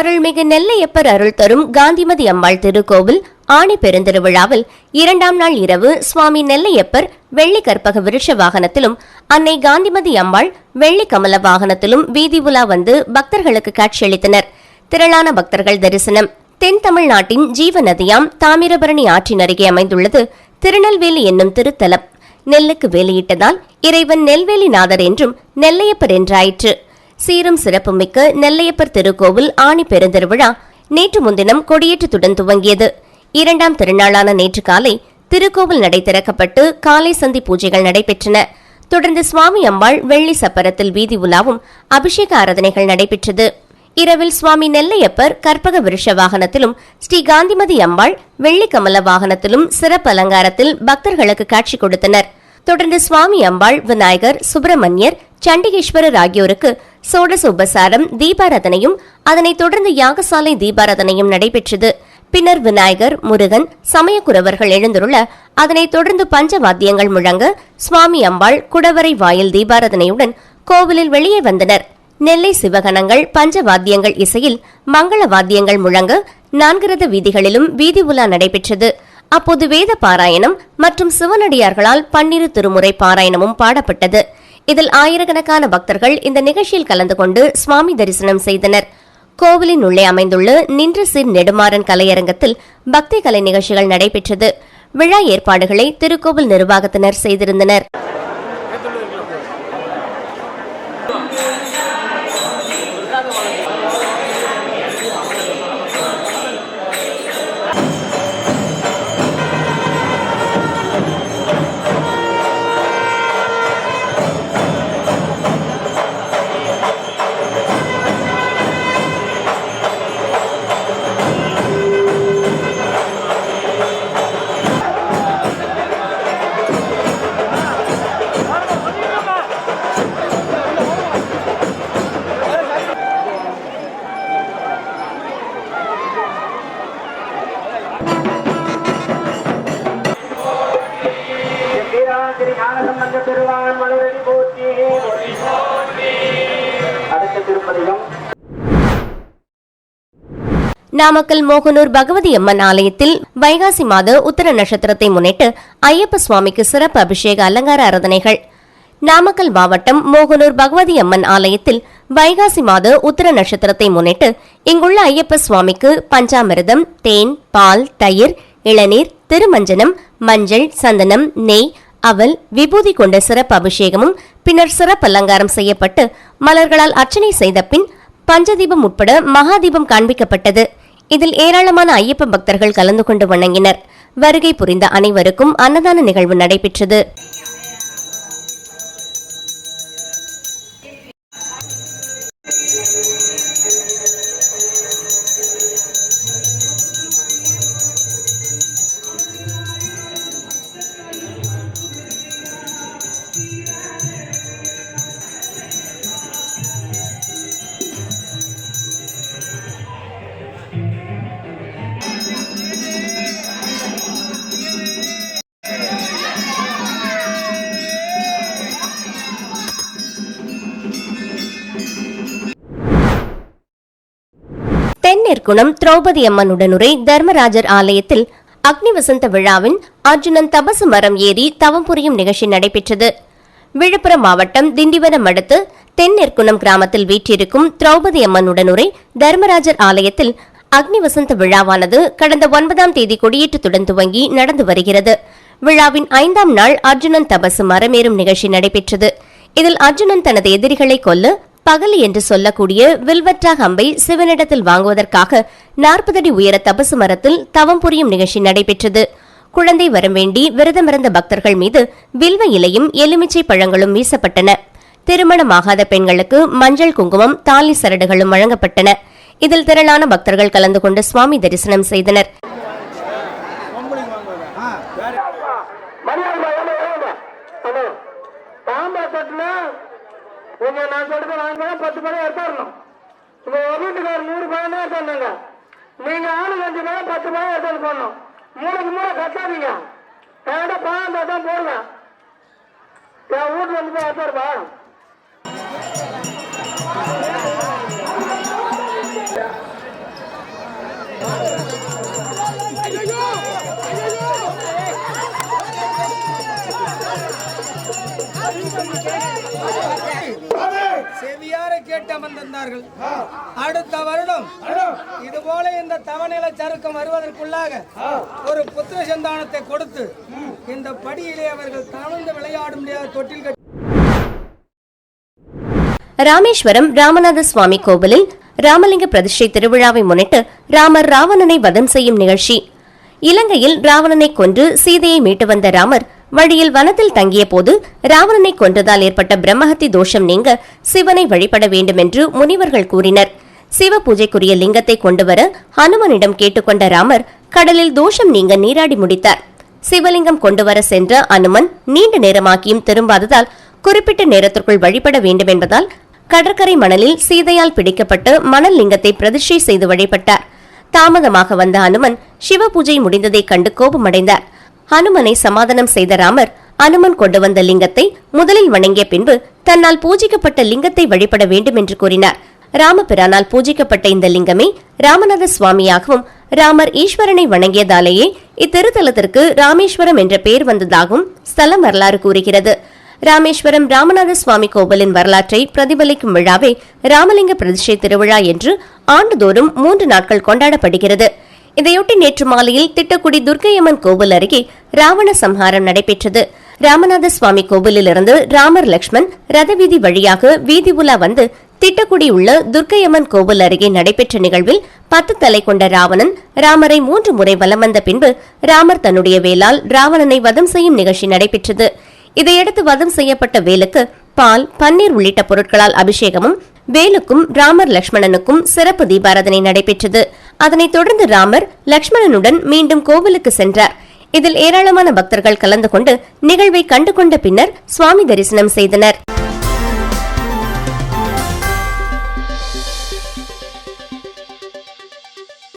அருள்மிகு நெல்லையப்பர் அருள் தரும் காந்திமதி அம்மாள் திருக்கோவில் ஆணி பெருந்திருவிழாவில் இரண்டாம் நாள் இரவு சுவாமி நெல்லையப்பர் வெள்ளி கற்பக விருட்ச வாகனத்திலும் அன்னை காந்திமதி அம்மாள் வெள்ளி கமல வாகனத்திலும் வீதி உலா வந்து பக்தர்களுக்கு காட்சியளித்தனர் திரளான பக்தர்கள் தரிசனம். தென் தமிழ்நாட்டின் ஜீவ நதியாம் தாமிரபரணி ஆற்றின் அருகே அமைந்துள்ளது திருநெல்வேலி என்னும் திருத்தலம். நெல்லுக்கு வேலியிட்டதால் இறைவன் நெல்வேலிநாதர் என்றும் நெல்லையப்பர் என்றாயிற்று. சீரும் சிறப்புமிக்க நெல்லையப்பர் திருக்கோவில் ஆணி பெருந்திருவிழா நேற்று முன்தினம் கொடியேற்றத்துடன் துவங்கியது. இரண்டாம் திருநாளான நேற்று காலை திருக்கோவில் நடை திறக்கப்பட்டு காலை சந்தி பூஜைகள் நடைபெற்றன. தொடர்ந்து சுவாமி அம்பாள் வெள்ளி சப்பரத்தில் வீதி உலாவும் அபிஷேக ஆராதனைகள் நடைபெற்றது. இரவில் சுவாமி நெல்லையப்பர் கற்பக விருஷ வாகனத்திலும் ஸ்ரீ காந்திமதி அம்பாள் வெள்ளி கமல வாகனத்திலும் சிறப்பு அலங்காரத்தில் பக்தர்களுக்கு காட்சி கொடுத்தனர். தொடர்ந்து சுவாமி அம்பாள் விநாயகர் சுப்பிரமணியர் சண்டிகேஸ்வரர் ஆகியோருக்கு சோடச உபசாரம் தீபாராதனையும் அதனைத் தொடர்ந்து யாகசாலை தீபாராதனையும் நடைபெற்றது. பின்னர் விநாயகர் முருகன் சமயக்குறவர்கள் எழுந்துள்ள அதனைத் தொடர்ந்து பஞ்சவாத்தியங்கள் முழங்க சுவாமி அம்பாள் குடவரை வாயில் தீபாராதனையுடன் கோவிலில் வெளியே வந்தனர். நெல்லை சிவகணங்கள் பஞ்சவாத்தியங்கள் இசையில் மங்கள வாத்தியங்கள் முழங்க நான்கிறது வீதிகளிலும் வீதி உலா நடைபெற்றது. அப்போது வேத பாராயணம் மற்றும் சிவனடியார்களால் பன்னிரு திருமுறை பாராயணமும் பாடப்பட்டது. இதில் ஆயிரக்கணக்கான பக்தர்கள் இந்த நிகழ்ச்சியில் கலந்து கொண்டு சுவாமி தரிசனம் செய்தனர். கோவிலின் உள்ளே அமைந்துள்ள நின்ற சீர் நெடுமாறன் கலையரங்கத்தில் பக்தி கலை நிகழ்ச்சிகள் நடைபெற்றது. விழா ஏற்பாடுகளை திருக்கோவில் நிர்வாகத்தினர் செய்திருந்தனர். நாமக்கல் மோகனூர் பகவதி அம்மன் ஆலயத்தில் வைகாசி மாத உத்தர நட்சத்திரத்தை முன்னிட்டு ஐயப்ப சுவாமிக்கு சிறப்பு அபிஷேக அலங்கார ஆராதனைகள். நாமக்கல் மாவட்டம் மோகனூர் பகவதி அம்மன் ஆலயத்தில் வைகாசி மாத உத்தர நட்சத்திரத்தை முன்னிட்டு இங்குள்ள ஐயப்ப சுவாமிக்கு பஞ்சாமிரதம் தேன் பால் தயிர் இளநீர் திருமஞ்சனம் மஞ்சள் சந்தனம் நெய் அவல் விபூதி கொண்ட சிறப்பு அபிஷேகமும் பின்னர் சிறப்பு அலங்காரம் செய்யப்பட்டு மலர்களால் அர்ச்சனை செய்த பின் பஞ்சதீபம் உட்பட மகாதீபம் காண்பிக்கப்பட்டது. இதில் ஏராளமான ஐயப்ப பக்தர்கள் கலந்து கொண்டு வணங்கினர். வருகை புரிந்த அனைவருக்கும் அன்னதான நிகழ்வு நடைபெற்றது. குணம் திரௌபதி அம்மனுடனுரை தர்மராஜர் ஆலயத்தில் அக்னி வசந்த விழாவின் அர்ஜுனன் தபசு மரம் ஏறி தவம் புரியும் நிகழ்ச்சி நடைபெற்றது. விழுப்புரம் மாவட்டம் திண்டிவனம் அடுத்து தென்னிற்குணம் கிராமத்தில் வீற்றிருக்கும் திரௌபதி அம்மனுடனுரை தர்மராஜர் ஆலயத்தில் அக்னி வசந்த விழாவானது கடந்த ஒன்பதாம் தேதி கொடியேற்றத்துடன் துவங்கி நடந்து வருகிறது. விழாவின் ஐந்தாம் நாள் அர்ஜுனன் தபசு மரமேறும் நிகழ்ச்சி நடைபெற்றது. இதில் அர்ஜுனன் தனது எதிரிகளை கொல்ல பகல் என்று சொல்லக்கூடிய வில்வற்றா கம்பை சிவனிடத்தில் வாங்குவதற்காக நாற்பது அடி உயர தபசு மரத்தில் தவம் புரியும் நிகழ்ச்சி நடைபெற்றது. குழந்தை வரம் வேண்டி விரதமிருந்த பக்தர்கள் மீது வில்வ இலையும் எலுமிச்சை பழங்களும் வீசப்பட்டன. திருமணமாகாத பெண்களுக்கு மஞ்சள் குங்குமம் தாலி சரடுகளும் வழங்கப்பட்டன. இதில் திரளான பக்தர்கள் கலந்து கொண்டு சுவாமி தரிசனம் செய்தனர். படம் நீங்க ஆளுங்க அஞ்சு படம் பத்து ரூபாய் எடுத்து போடணும் மூளைக்கு மூளை கட்டாதீங்க. என்கிட்ட பணம் இருந்தா தான் போடுவேன் என் வீட்டுல வந்து போய் எடுத்துருப்பா கேட்டு அமர்ந்திருந்தார்கள். அடுத்த வருடம் இது போல இந்த தவநில சருக்கம் வருவதற்குள்ளாக ஒரு புத்திர சந்தானத்தை கொடுத்து இந்த படியிலே அவர்கள் தவழ்ந்து விளையாட முடியாத தொட்டில் கட்டி ராமேஸ்வரம் ராமநாத சுவாமி கோவிலில் ராமலிங்க பிரதிஷ்டை திருவிழாவை முன்னிட்டு ராமர் ராவணனை வதம் செய்யும் நிகழ்ச்சி. இலங்கையில் ராவணனை கொன்று சீதையை மீட்டு வந்த ராமர் வழியில் வனத்தில் தங்கிய போது ராவணனை கொன்றதால் ஏற்பட்ட பிரம்மஹத்தி தோஷம் நீங்க சிவனை வழிபட வேண்டும் என்று முனிவர்கள் கூறினர். சிவ பூஜைக்குரிய லிங்கத்தை கொண்டுவர ஹனுமனிடம் கேட்டுக்கொண்ட ராமர் கடலில் தோஷம் நீங்க நீராடி முடித்தார். சிவலிங்கம் கொண்டுவர சென்ற அனுமன் நீண்ட நேரமாக்கியும் திரும்பாததால் குறிப்பிட்ட நேரத்திற்குள் வழிபட வேண்டும் என்பதால் கடற்கரை மணலில் சீதையால் பிடிக்கப்பட்டு மணல் லிங்கத்தை பிரதிஷ்டை செய்து வழிபட்டார். தாமதமாக வந்த அனுமன் சிவ பூஜை முடிந்ததைக் கண்டு கோபமடைந்தார். ஹனுமனை சமாதானம் செய்த ராமர் அனுமன் கொண்டு வந்த லிங்கத்தை முதலில் வணங்கிய பின்பு தன்னால் பூஜிக்கப்பட்ட லிங்கத்தை வழிபட வேண்டும் என்று கூறினார். ராமபிரானால் பூஜிக்கப்பட்ட இந்த லிங்கமே ராமநாத சுவாமியாகவும் ராமர் ஈஸ்வரனை வணங்கியதாலேயே இத்திருத்தலத்திற்கு ராமேஸ்வரம் என்ற பெயர் வந்ததாகவும் ஸ்தலம் வரலாறு கூறுகிறது. ராமேஸ்வரம் ராமநாத சுவாமி கோவிலின் வரலாற்றை பிரதிபலிக்கும் விழாவே ராமலிங்க பிரதிஷ்டை திருவிழா என்று ஆண்டுதோறும் மூன்று நாட்கள் கொண்டாடப்படுகிறது. இதையொட்டி நேற்று மாலையில் திட்டக்குடி துர்க்கையம்மன் கோவில் அருகே ராவண சம்ஹாரம் நடைபெற்றது. ராமநாத சுவாமி கோவிலிலிருந்து ராமர் லக்ஷ்மண் ரதவீதி வழியாக வீதி உலா வந்து திட்டக்குடி உள்ள துர்க்கையம்மன் கோவில் அருகே நடைபெற்ற நிகழ்வில் பத்து தலை கொண்ட ராவணன் ராமரை மூன்று முறை வலம் வந்த பின்பு ராமர் தன்னுடைய வேலால் ராவணனை வதம் செய்யும் நிகழ்ச்சி நடைபெற்றது. இதையடுத்து வதம் செய்யப்பட்ட வேலுக்கு பால் பன்னீர் உள்ளிட்ட பொருட்களால் அபிஷேகமும் வேலுக்கும் ராமர் லக்ஷ்மணனுக்கும் சிறப்பு தீபாராதனை நடைபெற்றது. அதனைத் தொடர்ந்து ராமர் லக்ஷ்மணனுடன் மீண்டும் கோவிலுக்கு சென்றார். இதில் ஏராளமான பக்தர்கள் கலந்து கொண்டு நிகழ்வை கண்டுகொண்ட பின்னர் சுவாமி தரிசனம் செய்தனர்.